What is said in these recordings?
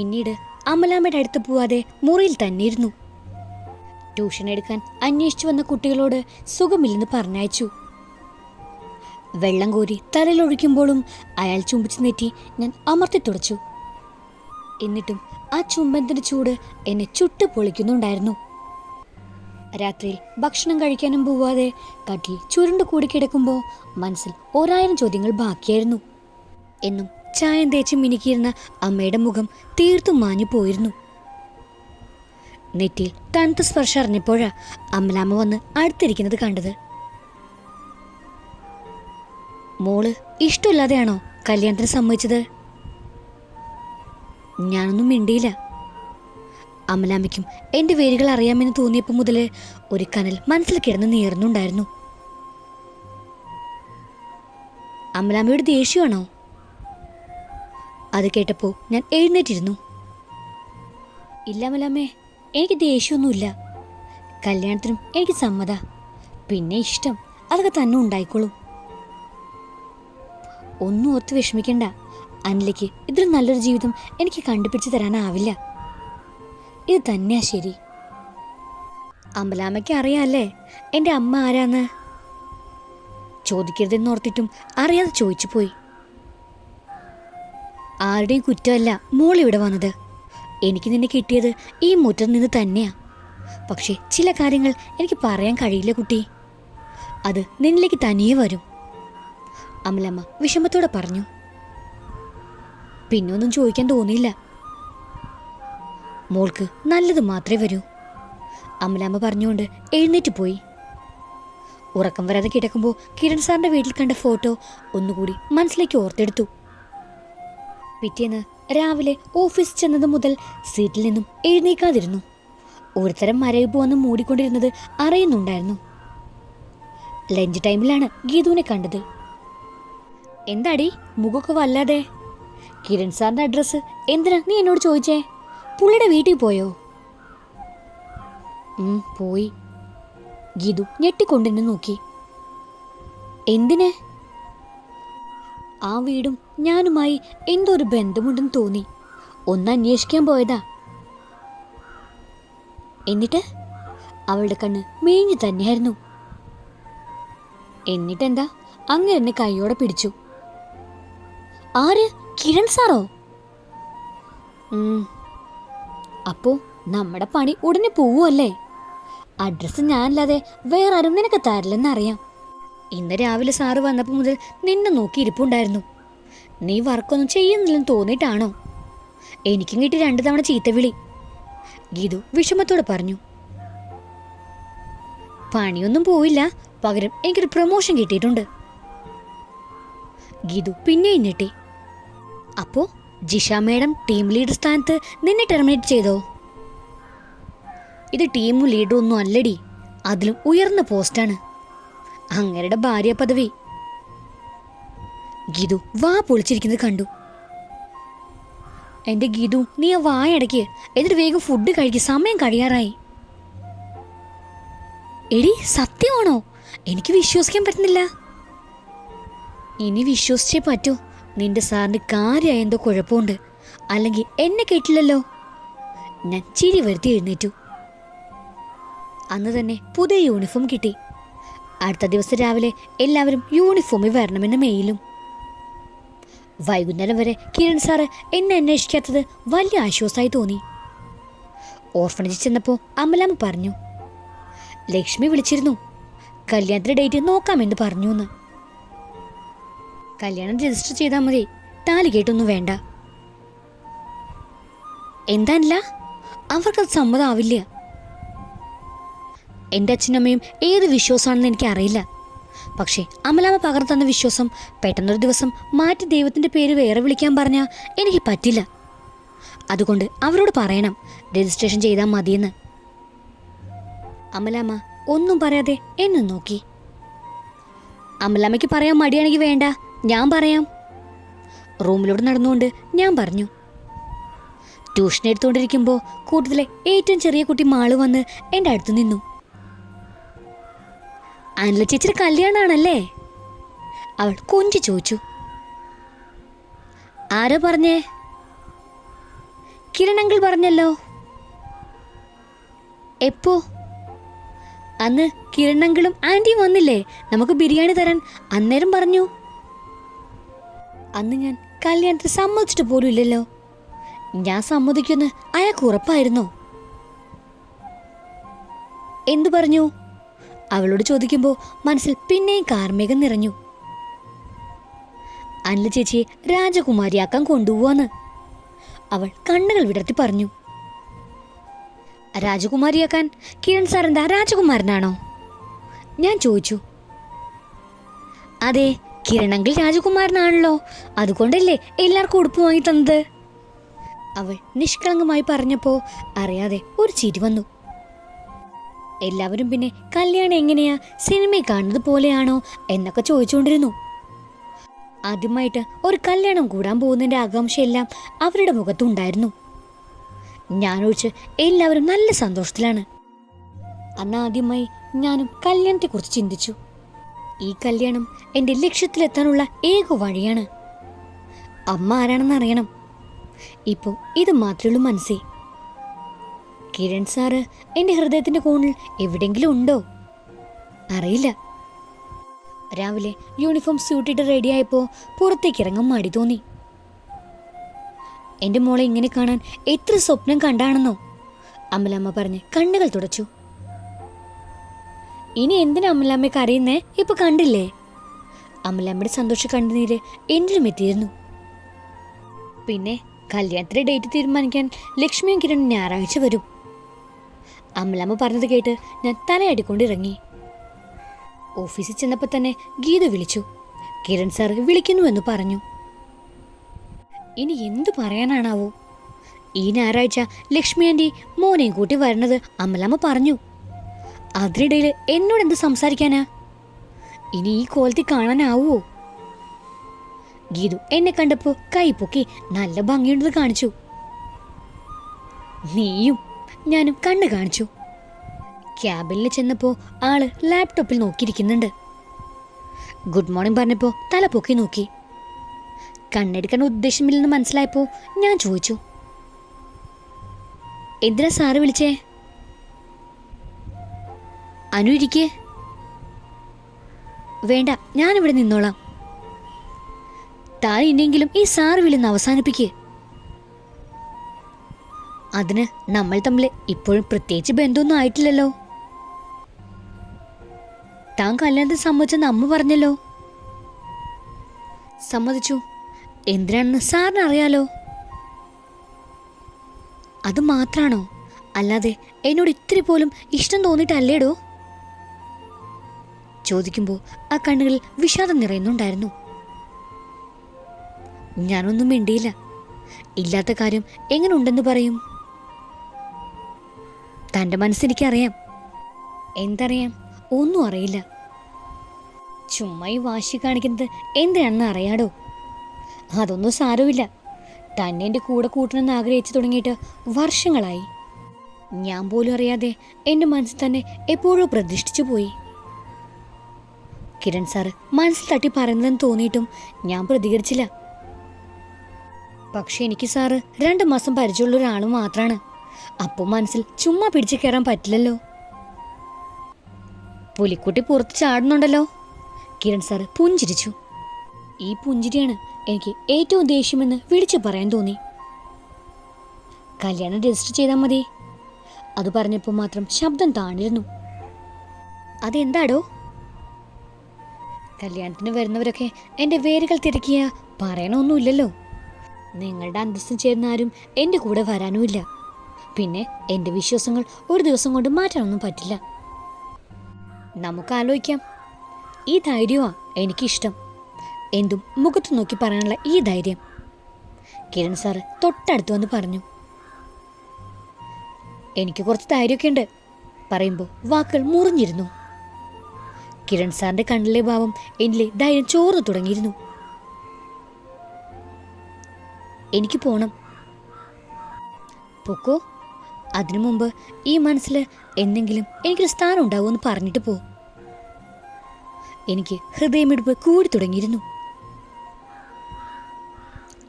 പിന്നീട് അമലാമ്മയുടെ അടുത്ത് പോവാതെ മുറിയിൽ തന്നെ ഇരുന്നു ട്യൂഷൻ എടുക്കാൻ അന്വേഷിച്ചു വന്ന കുട്ടികളോട് സുഖമില്ലെന്ന് പറഞ്ഞയച്ചു. വെള്ളം കോരി തലയിലൊഴിക്കുമ്പോഴും അയാൾ ചുംബിച്ച് നെറ്റി ഞാൻ അമർത്തി തുടച്ചു. എന്നിട്ടും ആ ചുംബനത്തിന്റെ ചൂട് എന്നെ ചുട്ടു പൊളിക്കുന്നുണ്ടായിരുന്നു. രാത്രിയിൽ ഭക്ഷണം കഴിക്കാനും പോവാതെ കട്ടിൽ ചുരുണ്ട് കൂടി കിടക്കുമ്പോൾ മനസ്സിൽ ഒരായിരം ചോദ്യങ്ങൾ ബാക്കിയായിരുന്നു. എന്നും ചായം തേച്ച് മിനുക്കിയിരുന്ന അമ്മയുടെ മുഖം തീർത്തും മാഞ്ഞു പോയിരുന്നു. നെറ്റിയിൽ തണുത്ത സ്പർശം അറിഞ്ഞപ്പോഴാ അമ്മലാമ്മ വന്ന് അടുത്തിരിക്കുന്നത് കണ്ടത്. മോൾ ഇഷ്ടമില്ലാതെയാണോ കല്യാണത്തിന് സമ്മതിച്ചത്? ഞാനൊന്നും മിണ്ടിയില്ല. അമലാമ്മയ്ക്കും എന്റെ വേരുകൾ അറിയാമെന്ന് തോന്നിയപ്പോൾ മുതൽ ഒരു കനൽ മനസ്സിൽ കിടന്ന് നീറുന്നുണ്ടായിരുന്നു. അമലാമ്മയുടെ ദേഷ്യമാണോ? അത് കേട്ടപ്പോൾ ഞാൻ എഴുന്നേറ്റിരുന്നു. ഇല്ല മലാമേ എനിക്ക് ദേഷ്യമൊന്നുമില്ല കല്യാണത്തിനും എനിക്ക് സമ്മത. പിന്നെ ഇഷ്ടം അതൊക്കെ തന്നെ ഉണ്ടായിക്കോളും. ഒന്നും ഓർത്ത് വിഷമിക്കണ്ട. അനിലേക്ക് ഇതിലും നല്ലൊരു ജീവിതം എനിക്ക് കണ്ടുപിടിച്ച് തരാനാവില്ല. ഇത് തന്നെയാ ശരി. അമ്പലാമ്മയ്ക്ക് അറിയാല്ലേ? എന്റെ അമ്മ ആരാന്ന്? ചോദിക്കരുതെന്നോർത്തിട്ടും അറിയാതെ ചോദിച്ചു പോയി ആരുടെയും കുറ്റമല്ല മോൾ ഇവിടെ വന്നത്. എനിക്ക് നിന്നെ കിട്ടിയത് ഈ മുറ്റത്ത് നിന്ന് തന്നെയാ. പക്ഷേ ചില കാര്യങ്ങൾ എനിക്ക് പറയാൻ കഴിയില്ല കുട്ടി. അത് നിന്നിലേക്ക് തനിയേ വരും. അമലമ്മ വിഷമത്തോടെ പറഞ്ഞു. പിന്നെ ഒന്നും ചോദിക്കാൻ തോന്നിയില്ല. മോൾക്ക് നല്ലത് മാത്രമേ വരൂ. അമലമ്മ പറഞ്ഞുകൊണ്ട് എഴുന്നേറ്റ് പോയി. ഉറക്കം വരാതെ കിടക്കുമ്പോൾ കിരൺ സാറിന്റെ വീട്ടിൽ കണ്ട ഫോട്ടോ ഒന്നുകൂടി മനസ്സിലേക്ക് ഓർത്തെടുത്തു. പിറ്റേന്ന് രാവിലെ ഓഫീസ് ചെന്നത് മുതൽ സീറ്റിൽ നിന്നും എഴുന്നേക്കാതിരുന്നു. ഒരുതരം മരവിപ്പ് വന്ന് മൂടിക്കൊണ്ടിരുന്നത് അറിയുന്നുണ്ടായിരുന്നു. ലഞ്ച് ടൈമിലാണ് ഗീതുവിനെ കണ്ടത്. എന്താടി മുഖമൊക്കെ വല്ലാതെ? കിരൺ സാറിന്റെ അഡ്രസ്സ് എന്തിനാ നീ എന്നോട് ചോദിച്ചേ? പുള്ളിയുടെ വീട്ടിൽ പോയോ? പോയി. ഗീതു ഞെട്ടിക്കൊണ്ടെന്നെ നോക്കി. എന്തിന്? ആ വീടും ഞാനുമായി എന്തോ ഒരു ബന്ധമുണ്ടെന്ന് തോന്നി. ഒന്ന് അന്വേഷിക്കാൻ പോയതാ. എന്നിട്ട്? അവളുടെ കണ്ണ് മേഞ്ഞു തന്നെയായിരുന്നു. എന്നിട്ടെന്താ? അങ്ങനെ എന്നെ കൈയോടെ പിടിച്ചു. ആര്? കിരൺ സാറോ? അപ്പോ നമ്മുടെ പണി ഉടനെ പോവുമല്ലേ അഡ്രസ്സ് ഞാനല്ലാതെ വേറെ ആരും നിനക്ക് തരില്ലെന്നറിയാം. ഇന്ന് രാവിലെ സാറ് വന്നപ്പോൾ മുതൽ നിന്നെ നോക്കി ഇരിപ്പുണ്ടായിരുന്നു നീ വർക്കൊന്നും ചെയ്യുന്നില്ലെന്ന് തോന്നിയിട്ടാണോ? എനിക്കും കിട്ടി രണ്ടു തവണ ചീത്തവിളി ഗീതു വിഷമത്തോടെ പറഞ്ഞു. പണിയൊന്നും പോയില്ല പകരം എനിക്കൊരു പ്രൊമോഷൻ കിട്ടിയിട്ടുണ്ട്. ഗീതു പിന്നെയും ഞെട്ടി അപ്പോ ജിഷ മേഡം ടീം ലീഡർ സ്ഥാനത്ത് നിന്നെ ടെർമിനേറ്റ് ചെയ്തോ? ഇത് ടീമും ലീഡറും ഒന്നും അല്ലടി. അതിലും ഉയർന്ന പോസ്റ്റാണ് അങ്ങേരുടെ ഭാര്യ പദവി ഗീതു വാ പൊളിച്ചിരിക്കുന്നത് കണ്ടു. എന്റെ ഗീതു നീ ആ വായടയ്ക്ക് എന്നിട്ട് വേഗം ഫുഡ് കഴിക്ക് സമയം കഴിയാറായി. എടി സത്യമാണോ? എനിക്ക് വിശ്വസിക്കാൻ പറ്റുന്നില്ല. ഇനി വിശ്വസിച്ചേ പറ്റൂ. നിന്റെ സാറിന് കാര്യമായ എന്തോ കുഴപ്പമുണ്ട്. അല്ലെങ്കിൽ എന്നെ കേട്ടില്ലല്ലോ. ഞാൻ ചിരി വരുത്തി എഴുന്നേറ്റു. അന്ന് തന്നെ പുതിയ യൂണിഫോം കിട്ടി. അടുത്ത ദിവസം രാവിലെ എല്ലാവരും യൂണിഫോമിൽ വരണമെന്ന് മെയിലും വൈകുന്നേരം വരെ കിരൺ സാറ് എന്നെ അന്വേഷിക്കാത്തത് വലിയ ആശ്വാസമായി തോന്നി. ഓർഫണേജിൽ ചെന്നപ്പോൾ അമലാമ്മ പറഞ്ഞു ലക്ഷ്മി വിളിച്ചിരുന്നു. കല്യാണത്തിന്റെ ഡേറ്റ് നോക്കാമെന്ന് പറഞ്ഞു എന്ന് കല്യാണം രജിസ്റ്റർ ചെയ്താൽ മതി. താലി കേട്ടൊന്നും വേണ്ട. എന്താല്ല അവർക്കത് സമ്മതമാവില്ല എന്റെ അച്ഛനമ്മയും ഏത് വിശ്വാസമാണെന്ന് എനിക്കറിയില്ല. പക്ഷേ അമലാമ പകർന്നു തന്ന വിശ്വാസം പെട്ടെന്നൊരു ദിവസം മാറ്റി ദൈവത്തിന്റെ പേര് വേറെ വിളിക്കാൻ പറഞ്ഞാൽ എനിക്ക് പറ്റില്ല. അതുകൊണ്ട് അവരോട് പറയണം രജിസ്ട്രേഷൻ ചെയ്താൽ മതിയെന്ന്. അമലാമ്മ ഒന്നും പറയാതെ എന്നെ നോക്കി. അമലാമ്മയ്ക്ക് പറയാൻ മടിയാണെങ്കിൽ വേണ്ട ഞാൻ പറയാം. റൂമിലൂടെ നടന്നുകൊണ്ട് ഞാൻ പറഞ്ഞു. ട്യൂഷൻ എടുത്തുകൊണ്ടിരിക്കുമ്പോൾ കൂട്ടത്തിലെ ഏറ്റവും ചെറിയ കുട്ടി മാൾ വന്ന് എന്റെ അടുത്ത് നിന്നു. അനില ചേച്ചിയുടെ കല്യാണമാണല്ലേ അവൾ കൊഞ്ചി ചോദിച്ചു. ആരോ പറഞ്ഞേ? കിരണങ്കിൾ പറഞ്ഞല്ലോ. എപ്പോ? അന്ന് കിരണങ്കിളും ആന്റിയും വന്നില്ലേ? നമുക്ക് ബിരിയാണി തരാൻ അന്നേരം പറഞ്ഞു. അന്ന് ഞാൻ കല്യാണത്തിന് സമ്മതിച്ചിട്ട് പോലും ഇല്ലല്ലോ. ഞാൻ സമ്മതിക്കുമെന്ന് അയാൾക്ക് ഉറപ്പായിരുന്നോ. എന്തു പറഞ്ഞു? അവളോട് ചോദിക്കുമ്പോൾ മനസ്സിൽ പിന്നെയും കാർമേഘം നിറഞ്ഞു. അനില ചേച്ചിയെ രാജകുമാരിയാക്കാൻ കൊണ്ടുപോവാന്ന് അവൾ കണ്ണുകൾ വിടർത്തി പറഞ്ഞു. രാജകുമാരിയാക്കാൻ കിരൺ സാർ എന്താ രാജകുമാരനാണോ? ഞാൻ ചോദിച്ചു. അതെ കിരണങ്കിൽ രാജകുമാരനാണല്ലോ. അതുകൊണ്ടല്ലേ എല്ലാവർക്കും ഉടുപ്പ് വാങ്ങി തന്നത്? അവൾ നിഷ്കളങ്കമായി പറഞ്ഞപ്പോ അറിയാതെ ഒരു ചിരി വന്നു. എല്ലാവരും പിന്നെ കല്യാണം എങ്ങനെയാ സിനിമ കാണുന്നത് പോലെയാണോ എന്നൊക്കെ ചോദിച്ചുകൊണ്ടിരുന്നു. ആദ്യമായിട്ട് ഒരു കല്യാണം കൂടാൻ പോകുന്നതിന്റെ ആകാംക്ഷയെല്ലാം അവരുടെ മുഖത്തുണ്ടായിരുന്നു ഞാനൊഴിച്ച് എല്ലാവരും നല്ല സന്തോഷത്തിലാണ്. അന്ന് ആദ്യമായി ഞാനും കല്യാണത്തെക്കുറിച്ച് ചിന്തിച്ചു. ഈ കല്യാണം എന്റെ ലക്ഷ്യത്തിലെത്താനുള്ള ഏക വഴിയാണ്. അമ്മ ആരാണെന്ന് അറിയണം. ഇപ്പോൾ ഇത് മാത്രമേ മനസ്സിൽ കിരൺ സാറ് എന്റെ ഹൃദയത്തിന്റെ കോണിൽ എവിടെങ്കിലും ഉണ്ടോ? അറിയില്ല. രാവിലെ യൂണിഫോം സ്യൂട്ടിട്ട് റെഡിയായപ്പോൾ പുറത്തേക്ക് ഇറങ്ങാൻ മടി തോന്നി. എന്റെ മോളെ ഇങ്ങനെ കാണാൻ എത്ര സ്വപ്നം കണ്ടാണെന്നോ? അമലമ്മ പറഞ്ഞ് കണ്ണുകൾ തുടച്ചു. ഇനി എന്തിനാ അമലാമ്മ അറിയുന്നേ ഇപ്പൊ കണ്ടില്ലേ? അമലാമ്മയുടെ സന്തോഷ കണ്ണുനീര് എന്നിലും എത്തിയിരുന്നു. പിന്നെ കല്യാണത്തിന്റെ ഡേറ്റ് തീരുമാനിക്കാൻ ലക്ഷ്മിയും കിരൺ ഞായറാഴ്ച വരും. അമലാമ്മ പറഞ്ഞത് കേട്ട് ഞാൻ തലയടിക്കൊണ്ടിറങ്ങി. ഓഫീസിൽ ചെന്നപ്പോൾ തന്നെ ഗീത വിളിച്ചു. കിരൺ സാർ വിളിക്കുന്നുവെന്ന് പറഞ്ഞു. ഇനി എന്തു പറയാനാണാവോ? ഈ ഞായറാഴ്ച ലക്ഷ്മി ആന്റി മോനെയും കൂട്ടി വരണത് അമ്മലമ്മ പറഞ്ഞു. അതിനിടയിൽ എന്നോട് എന്ത് സംസാരിക്കാനാ? ഇനി ഈ കോലത്തിൽ കാണാനാവോ? ഗീതു എന്നെ കണ്ടപ്പോൾ കൈ പൊക്കി നല്ല ഭംഗിയുണ്ടെന്ന് കാണിച്ചു. നീയും ഞാനും കണ്ണ് കാണിച്ചു. ക്യാബിനിൽ ചെന്നപ്പോൾ ആൾ ലാപ്ടോപ്പിൽ നോക്കിയിരിക്കുന്നുണ്ട്. ഗുഡ് മോർണിംഗ് പറഞ്ഞപ്പോ തല പൊക്കി നോക്കി. കണ്ണെടുക്കാൻ ഉദ്ദേശമില്ലെന്ന് മനസ്സിലായപ്പോ ഞാൻ ചോദിച്ചു. എന്തിനാ സാറ് വിളിച്ചേ? അനു ഇരിക്കേ? വേണ്ട ഞാനിവിടെ നിന്നോളാം. താൻ ഇനിയെങ്കിലും ഈ സാറ് വിളിന്ന് അവസാനിപ്പിക്കേ. അതിന് നമ്മൾ തമ്മിൽ ഇപ്പോഴും പ്രത്യേകിച്ച് ബന്ധമൊന്നും ആയിട്ടില്ലല്ലോ. താൻ കല്യാണത്തിന് സമ്മതിച്ചെന്ന് അമ്മ പറഞ്ഞല്ലോ. സമ്മതിച്ചു. എന്തിനാണെന്ന് സാറിന് അറിയാലോ. അത് മാത്രാണോ? അല്ലാതെ എന്നോട് ഇത്തിരി പോലും ഇഷ്ടം തോന്നിയിട്ടല്ലേടോ? ചോദിക്കുമ്പോൾ ആ കണ്ണുകളിൽ വിഷാദം നിറയുന്നുണ്ടായിരുന്നു. ഞാനൊന്നും മിണ്ടിയില്ല. ഇല്ലാത്ത കാര്യം എങ്ങനെ ഉണ്ടെന്ന് പറയും. തന്റെ മനസ്സെനിക്കറിയാം. എന്തറിയാം? ഒന്നും അറിയില്ല. ചുമ്മാ ഈ വാശി കാണിക്കുന്നത് എന്തിനാണെന്ന് അറിയാടോ? അതൊന്നും സാരമില്ല. തന്നെ എന്റെ കൂടെ കൂട്ടണമെന്ന് ആഗ്രഹിച്ചു തുടങ്ങിയിട്ട് വർഷങ്ങളായി. ഞാൻ പോലും അറിയാതെ എന്റെ മനസ്സിൽ തന്നെ എപ്പോഴോ പ്രതിഷ്ഠിച്ചു പോയി. കിരൺ സാറ് മനസ്സിൽ തട്ടി പറയുന്നതെന്ന് തോന്നിയിട്ടും ഞാൻ പ്രതികരിച്ചില്ല. പക്ഷെ എനിക്ക് സാറ് രണ്ട് മാസം പരിചയമുള്ള ഒരാൾ മാത്രമാണ് അപ്പോൾ മനസ്സിൽ ചുമ്മാ പിടിച്ചു കയറാൻ പറ്റില്ലല്ലോ. പുലിക്കുട്ടി പുറത്ത് ചാടുന്നുണ്ടല്ലോ. കിരൺ സാർ പുഞ്ചിരിച്ചു. ഈ പുഞ്ചിരിയാണ് എനിക്ക് ഏറ്റവും ദേഷ്യമെന്ന് വിളിച്ചു പറയാൻ തോന്നി. കല്യാണം രജിസ്റ്റർ ചെയ്താൽ മതി. അത് പറഞ്ഞപ്പോൾ മാത്രം ശബ്ദം താണിരുന്നു. അതെന്താടോ? കല്യാണത്തിന് വരുന്നവരൊക്കെ എന്റെ വേരുകൾ തിരക്കിയ പറയണമൊന്നുമില്ലല്ലോ നിങ്ങളുടെ അന്തസ്സം ചേർന്ന ആരും എന്റെ കൂടെ വരാനുമില്ല. പിന്നെ എന്റെ വിശ്വാസങ്ങൾ ഒരു ദിവസം കൊണ്ട് മാറ്റാനൊന്നും പറ്റില്ല. നമുക്ക് ആലോചിക്കാം ഈ ധൈര്യമാ എനിക്കിഷ്ടം. എന്തും മുഖത്ത് നോക്കി പറയാനുള്ള ഈ ധൈര്യം. കിരൺ സാറ് തൊട്ടടുത്ത് വന്ന് പറഞ്ഞു. എനിക്ക് കുറച്ച് ധൈര്യമൊക്കെ ഉണ്ട് പറയുമ്പോൾ വാക്കുകൾ മുറിഞ്ഞിരുന്നു. കിരൺ സാറിന്റെ കണ്ണിലെ ഭാവം എന്നിലെ ധൈര്യം ചോർന്നു തുടങ്ങിയിരുന്നു. എനിക്ക് പോണം. പൊക്കോ? അതിനു മുമ്പ് ഈ മനസ്സിൽ എന്തെങ്കിലും എനിക്കൊരു സ്ഥാനം ഉണ്ടാവുമെന്ന് പറഞ്ഞിട്ട് പോ. എനിക്ക് ഹൃദയമിടിപ്പ് കൂടി തുടങ്ങിയിരുന്നു.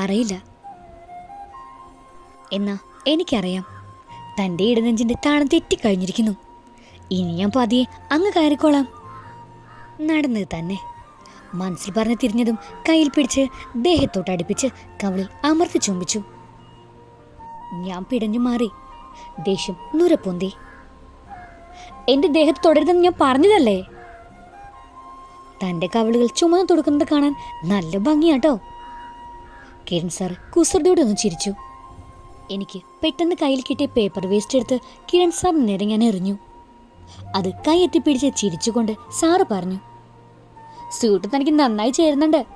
അറിയില്ല. എന്നാ എനിക്കറിയാം. തന്റെ ഇടനെഞ്ചിന്റെ താളം തെറ്റിക്കഴിഞ്ഞിരിക്കുന്നു. ഇനി ഞാൻ പതിയെ അങ്ങ് കയറിക്കോളാം. നടന്നത് തന്നെ. മനസ്സിൽ പറഞ്ഞ് തിരിഞ്ഞതും കയ്യിൽ പിടിച്ച് ദേഹത്തോട്ട് അടുപ്പിച്ച് കവളിൽ അമർത്തി ചുംബിച്ചു. ഞാൻ പിടഞ്ഞു മാറി. ദേഷ്യം നുരപ്പൊന്തി എന്റെ ദേഹത്ത് തുടരുതെന്ന് ഞാൻ പറഞ്ഞതല്ലേ? തന്റെ കവളുകൾ ചുമന്നു തുടക്കുന്നത് കാണാൻ നല്ല ഭംഗിയാട്ടോ. കിരൺ സാർ കുസൃതിയോടെ ഒന്ന് ചിരിച്ചു. എനിക്ക് പെട്ടെന്ന് കയ്യിൽ കിട്ടിയ പേപ്പർ വേസ്റ്റ് എടുത്ത് കിരൺ സാർ നേരെ എറിഞ്ഞു. അത് കൈ എത്തിപ്പിടിച്ച് ചിരിച്ചുകൊണ്ട് സാറ് പറഞ്ഞു സ്യൂട്ട് തനിക്ക് നന്നായി ചേരുന്നുണ്ട്.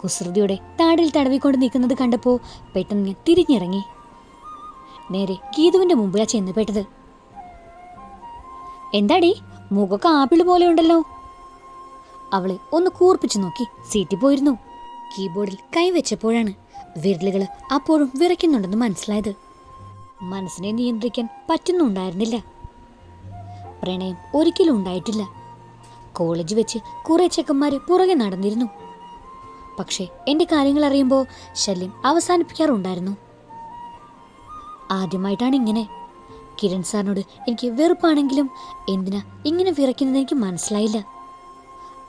കുസൃതിയോടെ താടിൽ തടവിക്കൊണ്ട് നിൽക്കുന്നത് കണ്ടപ്പോൾ പെട്ടെന്ന് ഞാൻ തിരിഞ്ഞിറങ്ങി. നേരെ ഗീതുവിന്റെ മുമ്പിലാ ചെന്ന് പെട്ടത്. എന്താടി മുഖമൊക്കെ ആപ്പിൾ പോലെ ഉണ്ടല്ലോ. അവളെ ഒന്ന് കൂർപ്പിച്ചു നോക്കി സീറ്റിൽ പോയിരുന്നു. കീബോർഡിൽ കൈവച്ചപ്പോഴാണ് വിരലുകൾ അപ്പോഴും വിറയ്ക്കുന്നുണ്ടെന്ന് മനസ്സിലായത്. മനസ്സിനെ നിയന്ത്രിക്കാൻ പറ്റുന്നുണ്ടായിരുന്നില്ല പ്രണയം ഒരിക്കലും ഉണ്ടായിട്ടില്ല. കോളേജ് വെച്ച് കുറെ ചെക്കന്മാര് പുറകെ നടന്നിരുന്നു. പക്ഷേ എന്റെ കാര്യങ്ങൾ അറിയുമ്പോൾ ശല്യം അവസാനിപ്പിക്കാറുണ്ടായിരുന്നു. ആദ്യമായിട്ടാണ് ഇങ്ങനെ. കിരൺ സാറിനോട് എനിക്ക് വെറുപ്പാണെങ്കിലും എന്തിനാ ഇങ്ങനെ വിറയ്ക്കുന്നത് എനിക്ക് മനസ്സിലായില്ല.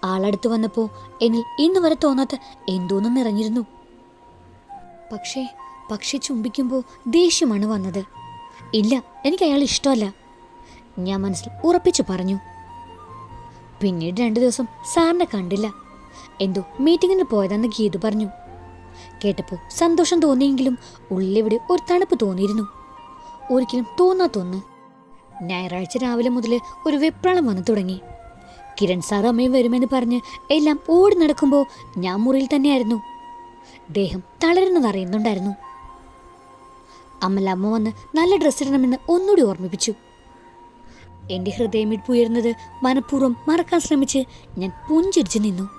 ആളടുത്ത് വന്നപ്പോൾ എന്നിൽ ഇന്ന് വരെ തോന്നാത്ത എന്തോന്നും നിറഞ്ഞിരുന്നു. പക്ഷേ പക്ഷെ ചുംബിക്കുമ്പോൾ ദേഷ്യമാണ് വന്നത്. ഇല്ല എനിക്ക് അയാൾ ഇഷ്ടമല്ല. ഞാൻ മനസ്സിൽ ഉറപ്പിച്ചു പറഞ്ഞു. പിന്നീട് രണ്ടു ദിവസം സാറിനെ കണ്ടില്ല. എന്തോ മീറ്റിങ്ങിന് പോയതാണെന്ന് ഗീതു പറഞ്ഞു. കേട്ടപ്പോൾ സന്തോഷം തോന്നിയെങ്കിലും ഉള്ളിവിടെ ഒരു തണുപ്പ് തോന്നിയിരുന്നു. ഒരിക്കലും തോന്നാത്തൊന്ന്. ഞായറാഴ്ച രാവിലെ മുതൽ ഒരു വെപ്രാളം വന്നു തുടങ്ങി. കിരൺ സാർ അമ്മയും വരുമെന്ന് പറഞ്ഞ് എല്ലാം ഓടി നടക്കുമ്പോൾ ഞാൻ മുറിയിൽ തന്നെയായിരുന്നു. ദേഹം തളരുന്നത് അറിയുന്നുണ്ടായിരുന്നു. അമ്മലമ്മ വന്ന് നല്ല ഡ്രസ്സ് ഇടണമെന്ന് ഒന്നുകൂടി ഓർമ്മിപ്പിച്ചു. എന്റെ ഹൃദയം ഉയർന്നത് മനഃപൂർവം മറക്കാൻ ശ്രമിച്ച് ഞാൻ പുഞ്ചിരിച്ചു നിന്നു.